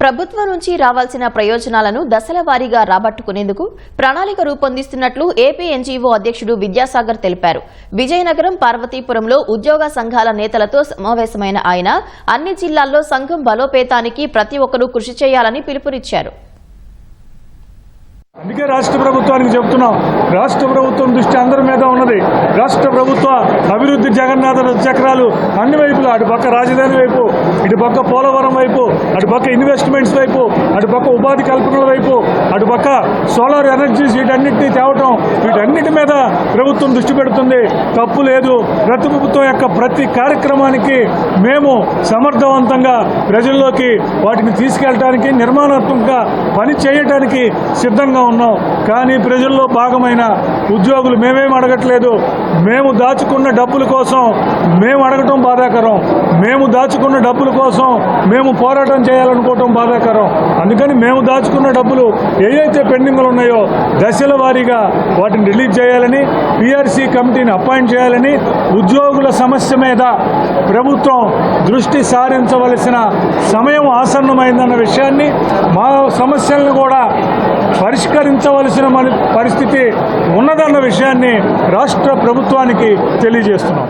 ప్రభుత్వం నుంచి రావాల్సిన ప్రయోజనాలను దశల వారీగా రాబట్టుకునేందుకు ప్రణాళిక రూపొందిస్తున్నట్లు ఏపీ ఎన్జీఓ అధ్యక్షుడు విద్యాసాగర్ తెలిపారు. విజయనగరం పార్వతీపురంలో ఉద్యోగ సంఘాల నేతలతో సమావేశమైన ఆయన అన్ని జిల్లాల్లో సంఘం బలోపేతానికి ప్రతి ఒక్కరూ కృషి చేయాలని పిలుపునిచ్చారు. అందుకే రాష్ట్ర ప్రభుత్వానికి చెప్తున్నాం. రాష్ట్ర ప్రభుత్వం దృష్టి అందరి మీద ఉన్నది. రాష్ట్ర ప్రభుత్వ అభివృద్ధి జగన్నాథ రథ చక్రాలు అన్ని వైపులా అటు పక్క రాజధాని వైపు ఇటు పక్క పోలవరం వైపు అటు పక్క ఇన్వెస్ట్మెంట్స్ వైపు అటు పక్క ఉపాధి కల్పనల వైపు అటు పక్క సోలార్ ఎనర్జీస్ వీటన్నిటిని తేవటం వీటన్నిటి మీద ప్రభుత్వం దృష్టి పెడుతుంది. తప్పు లేదు. ప్రతి ప్రభుత్వం యొక్క ప్రతి కార్యక్రమానికి మేము సమర్థవంతంగా ప్రజల్లోకి వాటిని తీసుకెళ్ళటానికి నిర్మాణాత్మకంగా పని చేయడానికి సిద్ధంగా ఉన్నాం. కానీ ప్రజల్లో భాగమైన ఉద్యోగులు మేమేం అడగట్లేదు. మేము దాచుకున్న డబ్బుల కోసం మేము అడగటం బాధాకరం. మేము దాచుకున్న డబ్బుల కోసం మేము పోరాటం చేయాలనుకోవటం బాధాకరం. అందుకని మేము దాచుకున్న డబ్బులు ఏవైతే పెండింగ్లు ఉన్నాయో దశల వారీగా వాటిని రిలీజ్ చేయాలని పిఆర్సీ కమిటీని అపాయింట్ చేయాలని ఉద్యోగుల సమస్య మీద ప్రభుత్వం దృష్టి సారించవలసిన సమయం ఆసన్నమైందన్న విషయాన్ని మా సమస్యలను కూడా పరిష్కరించవలసిన మన పరిస్థితి ఉన్నదన్న విషయాన్ని రాష్ట్ర ప్రభుత్వానికి తెలియజేస్తున్నాం.